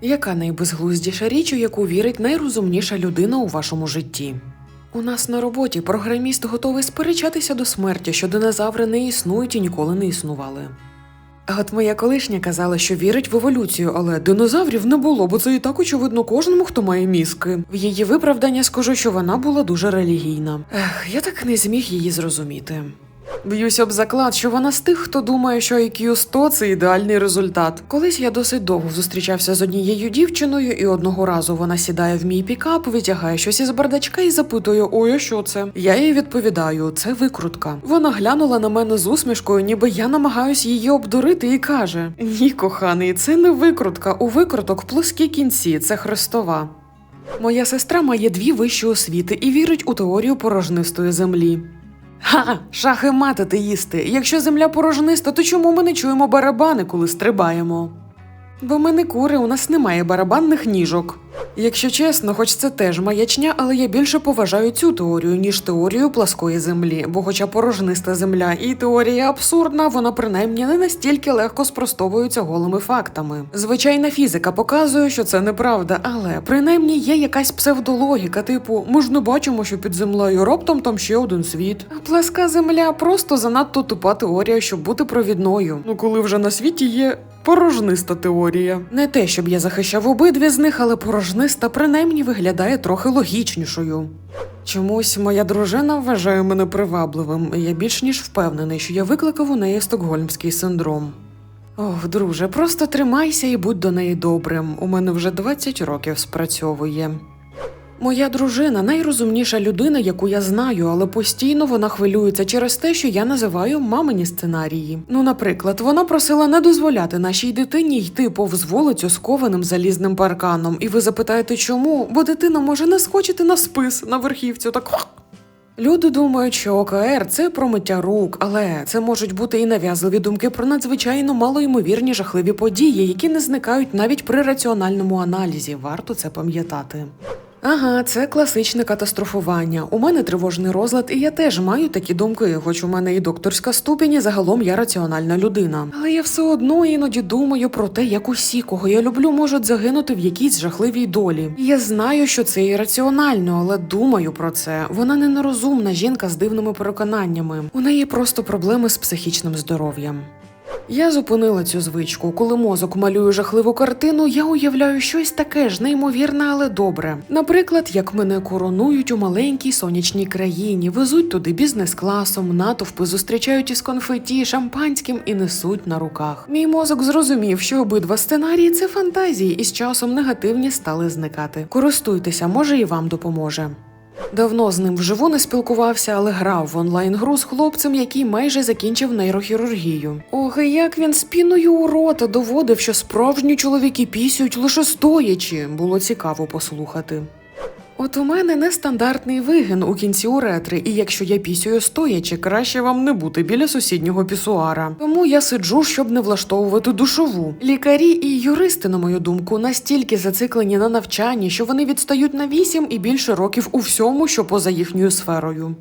Яка найбезглуздіша річ, у яку вірить найрозумніша людина у вашому житті? У нас на роботі програміст готовий сперечатися до смерті, що динозаври не існують і ніколи не існували. От моя колишня казала, що вірить в еволюцію, але динозаврів не було, бо це і так очевидно кожному, хто має мізки. В її виправдання скажу, що вона була дуже релігійна. Ех, я так не зміг її зрозуміти. Б'юся об заклад, що вона з тих, хто думає, що IQ 100 – це ідеальний результат. Колись я досить довго зустрічався з однією дівчиною, і одного разу вона сідає в мій пікап, витягає щось із бардачка і запитує: Ой, а що це? Я їй відповідаю: це викрутка. Вона глянула на мене з усмішкою, ніби я намагаюсь її обдурити, і каже: Ні, коханий, це не викрутка. У викруток плоскі кінці, це хрестова. Моя сестра має дві вищі освіти і вірить у теорію порожнистої землі. Ха, шахи матити їсти. Якщо земля порожниста, то чому ми не чуємо барабани, коли стрибаємо? Бо ми не кури, у нас немає барабанних ніжок. Якщо чесно, хоч це теж маячня, але я більше поважаю цю теорію, ніж теорію пласкої землі, бо хоча порожниста земля і теорія абсурдна, вона принаймні не настільки легко спростовується голими фактами. Звичайна фізика показує, що це неправда, але принаймні є якась псевдологіка, типу, ми ж не бачимо, що під землею раптом там ще один світ. Пласка земля просто занадто тупа теорія, щоб бути провідною. Ну коли вже на світі є порожниста теорія. Не те, щоб я захищав обидві з них, але порожниста принаймні виглядає трохи логічнішою. Чомусь моя дружина вважає мене привабливим, і я більш ніж впевнений, що я викликав у неї стокгольмський синдром. Ох, друже, просто тримайся і будь до неї добрим. У мене вже 20 років спрацьовує. Моя дружина найрозумніша людина, яку я знаю, але постійно вона хвилюється через те, що я називаю мамині сценарії. Ну, наприклад, вона просила не дозволяти нашій дитині йти повз вулицю з кованим залізним парканом. І ви запитаєте, чому? Бо дитина може не скочити на спис на верхівцю, так. Люди думають, що ОКР це про миття рук, але це можуть бути і нав'язливі думки про надзвичайно малоймовірні жахливі події, які не зникають навіть при раціональному аналізі. Варто це пам'ятати. Ага, це класичне катастрофування. У мене тривожний розлад, і я теж маю такі думки, хоч у мене і докторська ступінь, і загалом я раціональна людина. Але я все одно іноді думаю про те, як усі, кого я люблю, можуть загинути в якійсь жахливій долі. Я знаю, що це ірраціонально, але думаю про це. Вона не нерозумна жінка з дивними переконаннями. У неї просто проблеми з психічним здоров'ям. Я зупинила цю звичку. Коли мозок малює жахливу картину, я уявляю щось таке ж неймовірне, але добре. Наприклад, як мене коронують у маленькій сонячній країні, везуть туди бізнес-класом, натовпи зустрічають із конфеті, шампанським і несуть на руках. Мій мозок зрозумів, що обидва сценарії це фантазії, і з часом негативні стали зникати. Користуйтеся, може і вам допоможе. Давно з ним вживу не спілкувався, але грав в онлайн-гру з хлопцем, який майже закінчив нейрохірургію. Ох, як він спіною у рота доводив, що справжні чоловіки пісюють лише стоячи. Було цікаво послухати. От у мене нестандартний вигин у кінці уретри, і якщо я пісюю стоячи, краще вам не бути біля сусіднього пісуара. Тому я сиджу, щоб не влаштовувати душову. Лікарі і юристи, на мою думку, настільки зациклені на навчанні, що вони відстають на 8 і більше років у всьому, що поза їхньою сферою.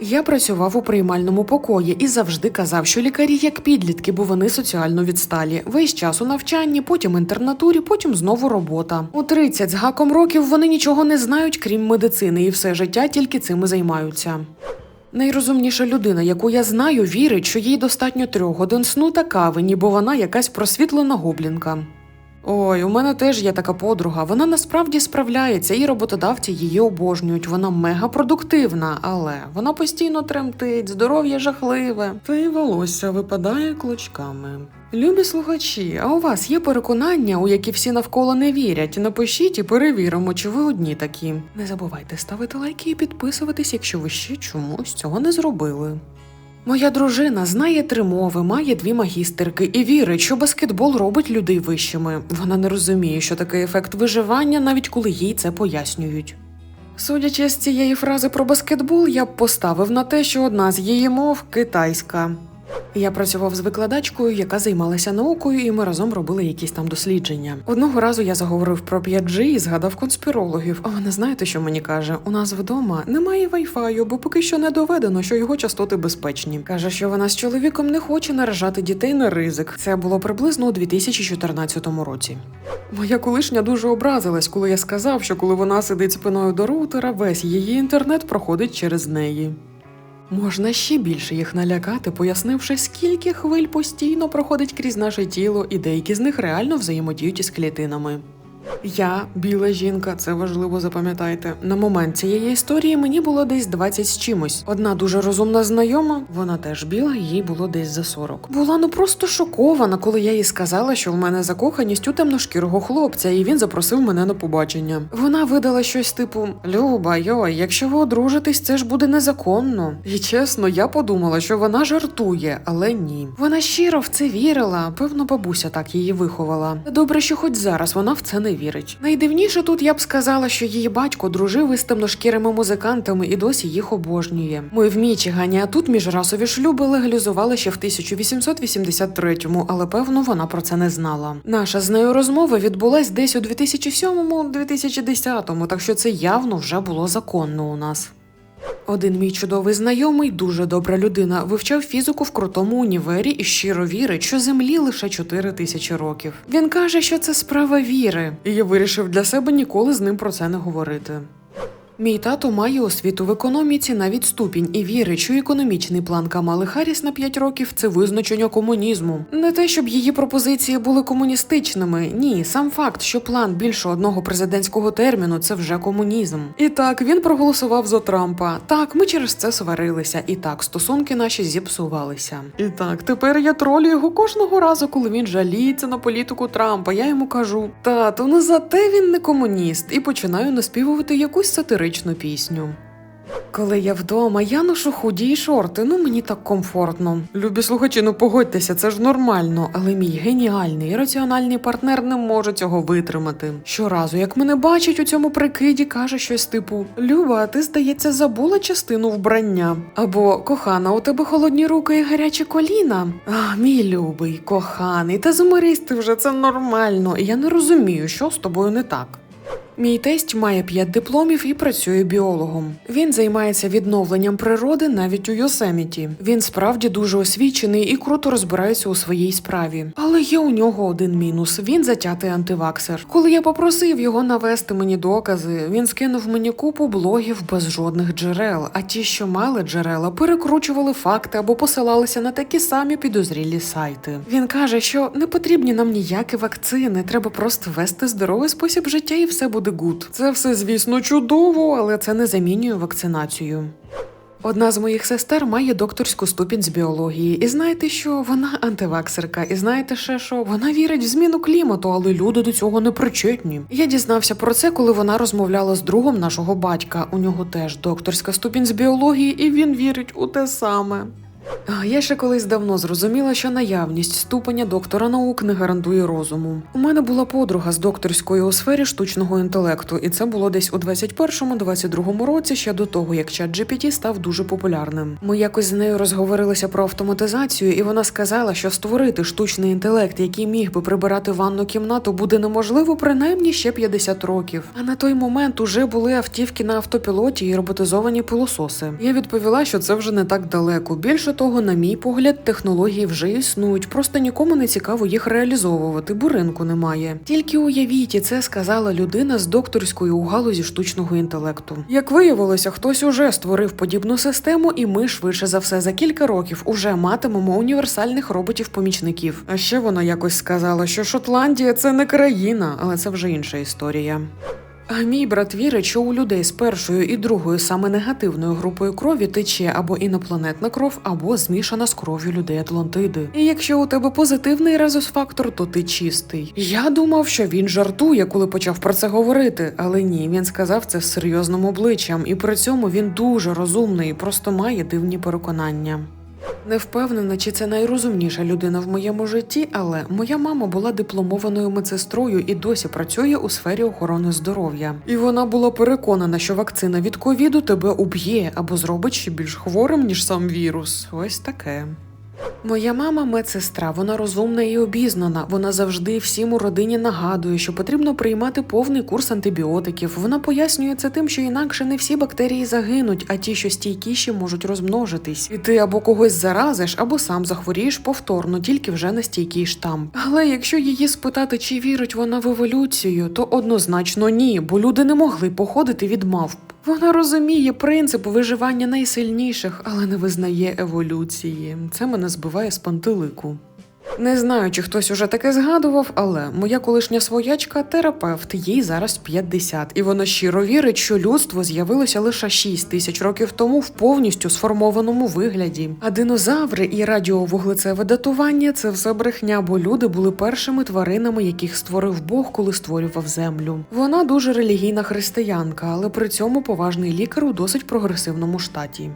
Я працював у приймальному покої і завжди казав, що лікарі як підлітки, бо вони соціально відсталі. Весь час у навчанні, потім інтернатурі, потім знову робота. У 30 з гаком років вони нічого не знають, крім медицини, і все життя тільки цим і займаються. Найрозумніша людина, яку я знаю, вірить, що їй достатньо трьох годин сну та кави, ніби вона якась просвітлена гоблінка. Ой, у мене теж є така подруга. Вона насправді справляється, і роботодавці її обожнюють. Вона мега продуктивна, але вона постійно тремтить, здоров'я жахливе. Та й волосся випадає клочками. Любі слухачі, а у вас є переконання, у які всі навколо не вірять? Напишіть і перевіримо, чи ви одні такі. Не забувайте ставити лайки і підписуватись, якщо ви ще чомусь цього не зробили. Моя дружина знає три мови, має дві магістерки і вірить, що баскетбол робить людей вищими. Вона не розуміє, що таке ефект виживання, навіть коли їй це пояснюють. Судячи з цієї фрази про баскетбол, я б поставив на те, що одна з її мов китайська. Я працював з викладачкою, яка займалася наукою, і ми разом робили якісь там дослідження. Одного разу я заговорив про 5G і згадав конспірологів. А вона знаєте, що мені каже? У нас вдома немає вайфаю, бо поки що не доведено, що його частоти безпечні. каже, що вона з чоловіком не хоче наражати дітей на ризик. Це було приблизно у 2014 році. Моя колишня дуже образилась, коли я сказав, що коли вона сидить спиною до роутера, весь її інтернет проходить через неї. Можна ще більше їх налякати, пояснивши, скільки хвиль постійно проходить крізь наше тіло, і деякі з них реально взаємодіють із клітинами. Я біла жінка, це важливо запам'ятайте. На момент цієї історії мені було десь 20 з чимось. Одна дуже розумна знайома, вона теж біла, їй було десь за 40. Була ну просто шокована, коли я їй сказала, що в мене закоханість у темношкірого хлопця, і він запросив мене на побачення. Вона видала щось типу: Люба, йой, якщо ви одружитесь, це ж буде незаконно. І чесно, я подумала, що вона жартує, але ні. Вона щиро в це вірила. Певно, бабуся так її виховала. Добре, що хоч зараз вона в це не вірить. Найдивніше тут я б сказала, що її батько дружив із темношкірими музикантами і досі їх обожнює. Ми в Мічигані, а тут міжрасові шлюби легалізували ще в 1883-му, але певно вона про це не знала. Наша з нею розмова відбулась десь у 2007-2010, так що це явно вже було законно у нас. Один мій чудовий знайомий, дуже добра людина, вивчав фізику в крутому універі і щиро вірить, що землі лише 4 тисячі років. Він каже, що це справа віри, і я вирішив для себе ніколи з ним про це не говорити. Мій тато має освіту в економіці навіть ступінь і вірить, що економічний план Камали Харріс на 5 років це визначення комунізму. Не те, щоб її пропозиції були комуністичними. Ні, сам факт, що план більше одного президентського терміну це вже комунізм. І так він проголосував за Трампа. Так, ми через це сварилися. І так, стосунки наші зіпсувалися. І так, тепер я тролю його кожного разу, коли він жаліється на політику Трампа. Я йому кажу: тату, ну зате він не комуніст, і починаю наспівувати якусь сатиричну пісню. Коли я вдома, я ношу худі й шорти, ну мені так комфортно. Любі слухачі, ну погодьтеся, це ж нормально, але мій геніальний і раціональний партнер не може цього витримати. Щоразу, як мене бачить у цьому прикиді, каже щось типу: Люба, ти, здається, забула частину вбрання. Або кохана, у тебе холодні руки і гарячі коліна. А, мій любий, коханий, та змирись ти вже це нормально. і Я не розумію, що з тобою не так. Мій тесть має п'ять дипломів і працює біологом. Він займається відновленням природи навіть у Йосеміті. Він справді дуже освічений і круто розбирається у своїй справі. Але є у нього один мінус: він затятий антиваксер. Коли я попросив його навести мені докази, він скинув мені купу блогів без жодних джерел. А ті, що мали джерела, перекручували факти або посилалися на такі самі підозрілі сайти. Він каже, що не потрібні нам ніякі вакцини, треба просто вести здоровий спосіб життя, і все буде гуд. Це все, звісно, чудово, але це не замінює вакцинацію. Одна з моїх сестер має докторську ступінь з біології, і знаєте що? Вона антиваксерка, і знаєте ще що? Вона вірить в зміну клімату, але люди до цього не причетні. Я дізнався про це, коли вона розмовляла з другом нашого батька. У нього теж докторська ступінь з біології, і він вірить у те саме. Я ще колись давно зрозуміла, що наявність ступеня доктора наук не гарантує розуму. У мене була подруга з докторською у сфері штучного інтелекту, і це було десь у 21-22 році, ще до того, як чат GPT став дуже популярним. Ми якось з нею розговорилися про автоматизацію, і вона сказала, що створити штучний інтелект, який міг би прибирати ванну кімнату, буде неможливо принаймні ще 50 років. А на той момент уже були автівки на автопілоті і роботизовані пилососи. Я відповіла, що це вже не так далеко. Більше того, на мій погляд, технології вже існують, просто нікому не цікаво їх реалізовувати, бо ринку немає. Тільки уявіть, і це сказала людина з докторською у галузі штучного інтелекту. Як виявилося, хтось уже створив подібну систему, і ми швидше за все за кілька років уже матимемо універсальних роботів-помічників. А ще вона якось сказала, що Шотландія це не країна, але це вже інша історія. Мій брат вірить, що у людей з першою і другою саме негативною групою крові тече або інопланетна кров, або змішана з кров'ю людей Атлантиди. І якщо у тебе позитивний резус-фактор, то ти чистий. Я думав, що він жартує, коли почав про це говорити, але ні, він сказав це з серйозним обличчям, і при цьому він дуже розумний, просто має дивні переконання. Не впевнена, чи це найрозумніша людина в моєму житті, але моя мама була дипломованою медсестрою і досі працює у сфері охорони здоров'я. І вона була переконана, що вакцина від ковіду тебе уб'є або зробить ще більш хворим, ніж сам вірус. Ось таке. Моя мама медсестра, вона розумна і обізнана. Вона завжди всім у родині нагадує, що потрібно приймати повний курс антибіотиків. Вона пояснює це тим, що інакше не всі бактерії загинуть, а ті, що стійкіші, можуть розмножитись. І ти або когось заразиш, або сам захворієш повторно, тільки вже на стійкий штам. Але якщо її спитати, чи вірить вона в еволюцію, то однозначно ні, бо люди не могли походити від мавп. Вона розуміє принцип виживання найсильніших, але не визнає еволюції. Це мене збиває з пантелику. Не знаю, чи хтось уже таке згадував, але моя колишня своячка терапевт, їй зараз 50, і вона щиро вірить, що людство з'явилося лише 6 тисяч років тому в повністю сформованому вигляді. А динозаври і радіовуглецеве датування це все брехня, бо люди були першими тваринами, яких створив Бог, коли створював землю. Вона дуже релігійна християнка, але при цьому поважний лікар у досить прогресивному штаті.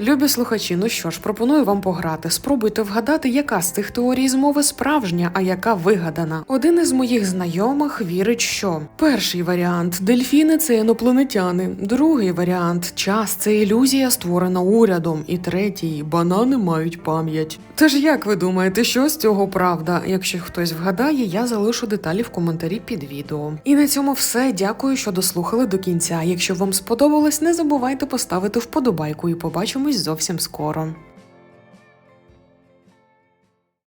Любі слухачі, ну що ж, пропоную вам пограти. Спробуйте вгадати, яка з цих теорій змови справжня, а яка вигадана. Один із моїх знайомих вірить, що перший варіант дельфіни це інопланетяни, другий варіант час це ілюзія, створена урядом, і третій банани мають пам'ять. Тож як ви думаєте, що з цього правда? Якщо хтось вгадає, я залишу деталі в коментарі під відео. І на цьому все. Дякую, що дослухали до кінця. Якщо вам сподобалось, не забувайте поставити вподобайку і побачимось зовсім скоро.